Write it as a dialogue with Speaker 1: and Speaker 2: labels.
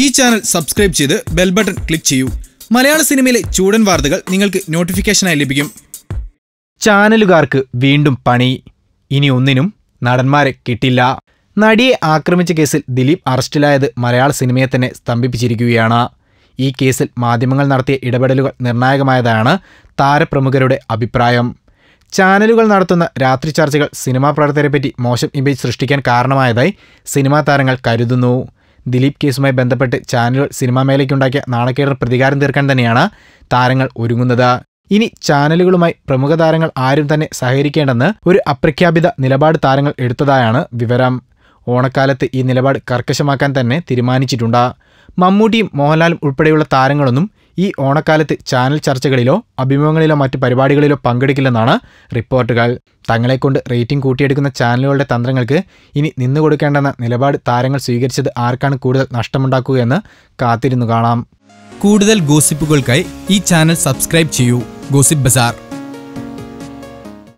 Speaker 1: ഈ channel subscribe ചെയ്ത് bell button click ചെയ്യൂ. മലയാള സിനിമയിലെ ചൂടൻ വാർത്തകൾ നിങ്ങൾക്ക് നോട്ടിഫിക്കേഷനായി ലഭിക്കും.
Speaker 2: ചാനലുകാർക്ക് വീണ്ടും പണി. ഇനി ഒന്നിനും നടന്മാരെ കിട്ടില്ല. നടിയെ ആക്രമിച്ച കേസിൽ ദിലീപ് അറസ്റ്റിലായത് മലയാള സിനിമയെ തന്നെ സ്തംഭിപ്പിച്ചിരിക്കുകയാണ്. ഈ കേസിൽ മാധ്യമങ്ങൾ നടത്തിയ ഇടപെടലുകൾ നിർണായകമായതാണ് താരപ്രമുഖരുടെ അഭിപ്രായം. ചാനലുകൾ നടത്തുന്ന രാത്രി ചർച്ചകൾ സിനിമാ പ്രവർത്തകരെപ്പറ്റി മോശം ഇമേജ് സൃഷ്ടിക്കാൻ കാരണമായതായി സിനിമാ താരങ്ങൾ കരുതുന്നു. ദിലീപ് കേസുമായി ബന്ധപ്പെട്ട് ചാനലുകൾ സിനിമാ മേഖലയ്ക്കുണ്ടാക്കിയ നാണക്കേടിന് പ്രതികാരം തീർക്കാൻ തന്നെയാണ് താരങ്ങൾ ഒരുങ്ങുന്നത്. ഇനി ചാനലുകളുമായി പ്രമുഖ താരങ്ങൾ ആരും തന്നെ സഹകരിക്കേണ്ടെന്ന് ഒരു അപ്രഖ്യാപിത നിലപാട് താരങ്ങൾ എടുത്തതായാണ് വിവരം. ഓണക്കാലത്ത് ഈ നിലപാട് കർക്കശമാക്കാൻ തന്നെ തീരുമാനിച്ചിട്ടുണ്ട്. മമ്മൂട്ടിയും മോഹൻലാലും ഉൾപ്പെടെയുള്ള താരങ്ങളൊന്നും ഈ ഓണക്കാലത്ത് ചാനൽ ചർച്ചകളിലോ അഭിമുഖങ്ങളിലോ മറ്റ് പരിപാടികളിലോ പങ്കെടുക്കില്ലെന്നാണ് റിപ്പോർട്ടുകൾ. തങ്ങളെക്കൊണ്ട് റേറ്റിംഗ് കൂട്ടിയെടുക്കുന്ന ചാനലുകളുടെ തന്ത്രങ്ങൾക്ക് ഇനി നിന്നുകൊടുക്കേണ്ടെന്ന നിലപാട് താരങ്ങൾ സ്വീകരിച്ചത് ആർക്കാണ് കൂടുതൽ നഷ്ടമുണ്ടാക്കുകയെന്ന് കാത്തിരുന്നു കാണാം.
Speaker 1: കൂടുതൽ ഗോസിപ്പുകൾക്കായി ഈ ചാനൽ സബ്സ്ക്രൈബ് ചെയ്യൂ. Gossip bazaar.